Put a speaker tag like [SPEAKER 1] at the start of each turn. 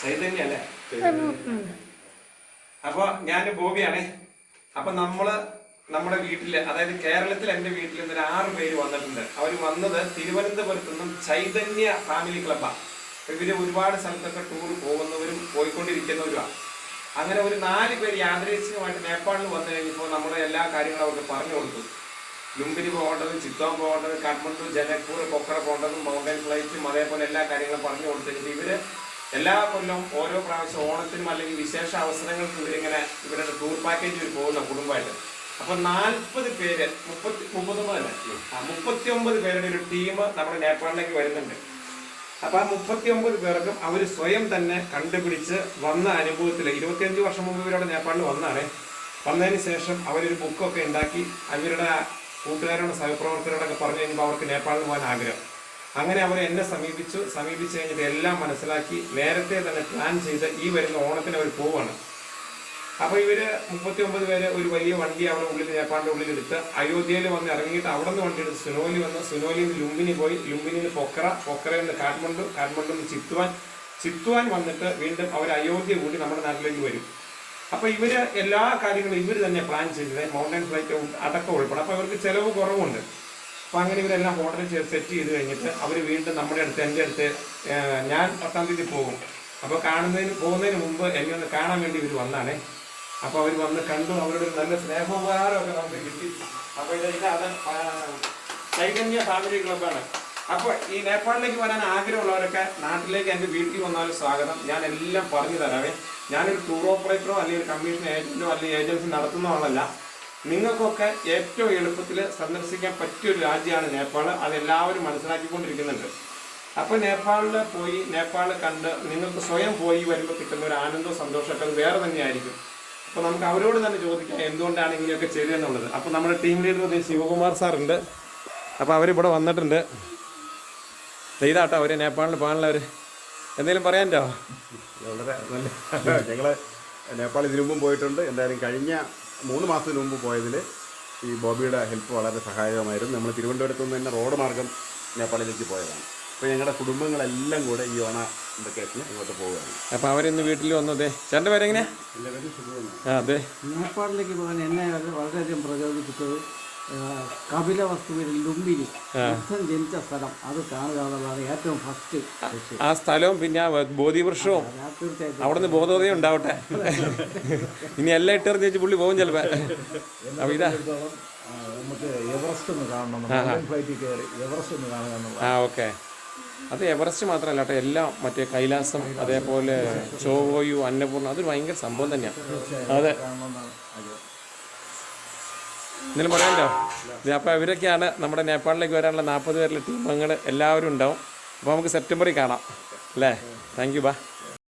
[SPEAKER 1] ചൈതന്യ അല്ലേ അപ്പൊ ഞാൻ ബോബിയാണേ. അപ്പൊ നമ്മൾ നമ്മുടെ വീട്ടിൽ അതായത് കേരളത്തിൽ എന്റെ വീട്ടിൽ നിന്ന് ആറ് പേര് വന്നിട്ടുണ്ട്. അവർ വന്നത് തിരുവനന്തപുരത്ത് നിന്നും ചൈതന്യ ഫാമിലി ക്ലബ്ബാണ് ഇവർ ഒരുപാട് സ്ഥലത്തൊക്കെ ടൂർ പോകുന്നവരും പോയിക്കൊണ്ടിരിക്കുന്നവരുമാണ് അങ്ങനെ ഒരു നാല് പേര് യാദൃശ്ചികമായിട്ട് നേപ്പാളിൽ വന്നു കഴിഞ്ഞപ്പോൾ നമ്മുടെ എല്ലാ കാര്യങ്ങളും അവർക്ക് പറഞ്ഞു കൊടുത്തു. ലുംബിനി പോകേണ്ടതും ചിത്തോം പോകേണ്ടതും കാഠ്മണ്ഡു ജനക്പൂർ കൊക്കറ പോകേണ്ടതും മൗണ്ടൻ ഫ്ലൈറ്റും അതേപോലെ എല്ലാ കാര്യങ്ങളും പറഞ്ഞു കൊടുത്തിട്ട് ഇവർ എല്ലാ കൊല്ലം ഓരോ പ്രാവശ്യം ഓണത്തിനും അല്ലെങ്കിൽ വിശേഷ അവസരങ്ങൾക്കും ഇവരിങ്ങനെ ഇവരുടെ ടൂർ പാക്കേജ് ഇവർ പോകുന്ന കുടുംബമായിട്ട്. അപ്പൊ നാൽപ്പത് പേര് മുപ്പത്തി മുപ്പത്തൊമ്പതല്ലേ ആ മുപ്പത്തി ഒമ്പത് പേരുടെ ഒരു ടീം നമ്മുടെ നേപ്പാളിലേക്ക് വരുന്നുണ്ട്. അപ്പൊ ആ മുപ്പത്തി ഒമ്പത് പേർക്കും അവർ സ്വയം തന്നെ കണ്ടുപിടിച്ച് വന്ന അനുഭവത്തിൽ ഇരുപത്തിയഞ്ച് വർഷം മുമ്പ് ഇവരോട് നേപ്പാളിൽ വന്നാണ്. വന്നതിന് ശേഷം അവരൊരു ബുക്കൊക്കെ ഉണ്ടാക്കി അവരുടെ കൂട്ടുകാരോട് സഹപ്രവർത്തകരോടൊക്കെ പറഞ്ഞു കഴിഞ്ഞപ്പോൾ അവർക്ക് നേപ്പാളിൽ പോകാൻ ആഗ്രഹം. അങ്ങനെ അവർ എന്നെ സമീപിച്ചു. സമീപിച്ചു കഴിഞ്ഞിട്ട് എല്ലാം മനസ്സിലാക്കി. നേരത്തെ തന്നെ പ്ലാൻ ചെയ്ത് ഈ വരുന്ന ഓണത്തിന് അവർ പോവാണ്. അപ്പോൾ ഇവർ മുപ്പത്തി ഒമ്പത് പേര് ഒരു വലിയ വണ്ടി അവിടെ ഉള്ളിൽ നേപ്പാളിന്റെ ഉള്ളിൽ എടുത്ത് അയോധ്യയിൽ വന്ന് ഇറങ്ങിയിട്ട് അവിടെ നിന്ന് വണ്ടി എടുത്ത് സുനോലി വന്ന് സുനോലിയിൽ നിന്ന് ലുംബിനി പോയി. ലുംബിനിയിൽ നിന്ന് പൊക്കറ പൊക്കറയിൽ നിന്ന് കാഠ്മണ്ഡു കാഠ്മണ്ഡു നിന്ന് ചിത്തുവാൻ ചിത്തുവാൻ വന്നിട്ട് വീണ്ടും അവർ അയോധ്യ കൂടി നമ്മുടെ നാട്ടിലേക്ക് വരും. അപ്പോൾ ഇവർ എല്ലാ കാര്യങ്ങളും ഇവർ തന്നെ പ്ലാൻ ചെയ്തത്. മൗണ്ടൻ ഫ്ലൈറ്റ് അടക്കം ഉൾപ്പെടെ. അപ്പൊ ഇവർക്ക് ചിലവ് കുറവുണ്ട്. അപ്പൊ അങ്ങനെ ഇവരെല്ലാം ഹോട്ടലിൽ സെറ്റ് ചെയ്ത് കഴിഞ്ഞിട്ട് അവർ വീണ്ടും നമ്മുടെ അടുത്ത് എന്റെ അടുത്ത് ഞാൻ പത്താം തീയതി പോകും. അപ്പോൾ കാണുന്നതിന് പോകുന്നതിന് മുമ്പ് എന്നെ ഒന്ന് കാണാൻ വേണ്ടി ഇവർ വന്നാണേ. അപ്പോൾ അവർ വന്ന് കണ്ടു അവരുടെ നല്ല സ്നേഹോപകാരമൊക്കെ നമുക്ക് കിട്ടി. അപ്പോൾ ഇത് ഇതാണ് ചൈതന്യ ഫാമിലി ക്ലബ്ബാണ് അപ്പൊ ഈ നേപ്പാളിലേക്ക് വരാൻ ആഗ്രഹമുള്ളവരൊക്കെ നാട്ടിലേക്ക് എന്റെ വീട്ടിൽ വന്നാലും സ്വാഗതം. ഞാൻ എല്ലാം പറഞ്ഞു തരാവേ. ഞാനൊരു ടൂർ ഓപ്പറേറ്ററോ അല്ലെങ്കിൽ ഒരു കമ്മീഷൻ ഏജന്റോ അല്ലെങ്കിൽ ഏജൻസി നടത്തുന്ന ആളല്ല. നിങ്ങൾക്കൊക്കെ ഏറ്റവും എളുപ്പത്തിൽ സന്ദർശിക്കാൻ പറ്റിയ ഒരു രാജ്യമാണ് നേപ്പാൾ അതെല്ലാവരും മനസ്സിലാക്കിക്കൊണ്ടിരിക്കുന്നുണ്ട്. അപ്പൊ നേപ്പാളിൽ പോയി നേപ്പാൾ കണ്ട് നിങ്ങൾക്ക് സ്വയം പോയി വരുമ്പോൾ കിട്ടുന്ന ഒരു ആനന്ദവും സന്തോഷമൊക്കെ അത് വേറെ തന്നെയായിരിക്കും. അപ്പോൾ നമുക്ക് അവരോട് തന്നെ ചോദിക്കാം എന്തുകൊണ്ടാണ് ഇങ്ങനെയൊക്കെ ചെയ്തതെന്നുള്ളത്. അപ്പോൾ നമ്മുടെ ടീം ലീഡർ ശിവകുമാർ സാറുണ്ട്. ഉണ്ട് അപ്പൊ അവരിവിടെ വന്നിട്ടുണ്ട്. ചെയ്താട്ടോ അവർ നേപ്പാളിൽ പോകാനുള്ളവർ എന്തെങ്കിലും പറയാന്റോ
[SPEAKER 2] വളരെ നല്ല. ഞങ്ങൾ നേപ്പാൾ പോയിട്ടുണ്ട്. എന്തായാലും കഴിഞ്ഞ മൂന്ന് മാസത്തിന് മുമ്പ് പോയതിൽ ഈ ബോബിയുടെ ഹെൽപ്പ് വളരെ സഹായകമായിരുന്നു. നമ്മൾ തിരുവനന്തപുരത്ത് നിന്ന് തന്നെ റോഡ് മാർഗം നേപ്പാളിലേക്ക് പോയതാണ്. അപ്പോൾ ഞങ്ങളുടെ കുടുംബങ്ങളെല്ലാം കൂടെ ഈ ഓണ വെക്കേഷന് ഇങ്ങോട്ട് പോവുകയാണ്.
[SPEAKER 1] അപ്പോൾ അവരിന്ന് വീട്ടിൽ വന്നു വന്നതേ ചേട്ടന്റെ പേരെങ്ങനെയാ?
[SPEAKER 2] എല്ലാവരും സുഖമാണ്
[SPEAKER 1] ആ അതെ
[SPEAKER 3] നേപ്പാളിലേക്ക് പോകാൻ എന്നെ വളരെ- വളരെയധികം പ്രചോദിപ്പിച്ചത് ആ, കപില വസ്തുവിൽ ലുംബിനി. ബുദ്ധൻ ജനിച്ച സ്ഥലം. അത് കാണുക എന്നുള്ളതാണ് ഏറ്റവും ഫസ്റ്റ്
[SPEAKER 1] ആ സ്ഥലവും പിന്നെ ആ ബോധിവൃക്ഷവും.
[SPEAKER 3] തീർച്ചയായിട്ടും.
[SPEAKER 1] അവിടെ നിന്ന് ബോധോദയം ഉണ്ടാവട്ടെ. ഇനി എല്ലാം ഇട്ടെറിഞ്ഞ് വെച്ച് പുള്ളി പോകും ചിലപ്പോ. അപ്പൊ ഇതാ.
[SPEAKER 4] നമുക്ക് എവറസ്റ്റ് ഒന്ന് കാണണം ഫ്ലൈറ്റിൽ കയറി എവറസ്റ്റ് ഒന്ന് കാണുക
[SPEAKER 1] ആ ഓക്കെ. അത് എവറസ്റ്റ് മാത്രമല്ല കേട്ടോ എല്ലാം മറ്റേ കൈലാസം അതേപോലെ ചോവോയു അന്നപൂർണ അതൊരു ഭയങ്കര സംഭവം തന്നെയാണ് അതെ. എന്തെങ്കിലും പറയാമല്ലോ അപ്പോൾ ഇവരൊക്കെയാണ് നമ്മുടെ നേപ്പാളിലേക്ക് വരാനുള്ള നാൽപ്പത് പേരിലെ ടീം എല്ലാവരും ഉണ്ടാവും. അപ്പോൾ നമുക്ക് സെപ്റ്റംബറിൽ കാണാം. അല്ലേ? താങ്ക് യു ബാ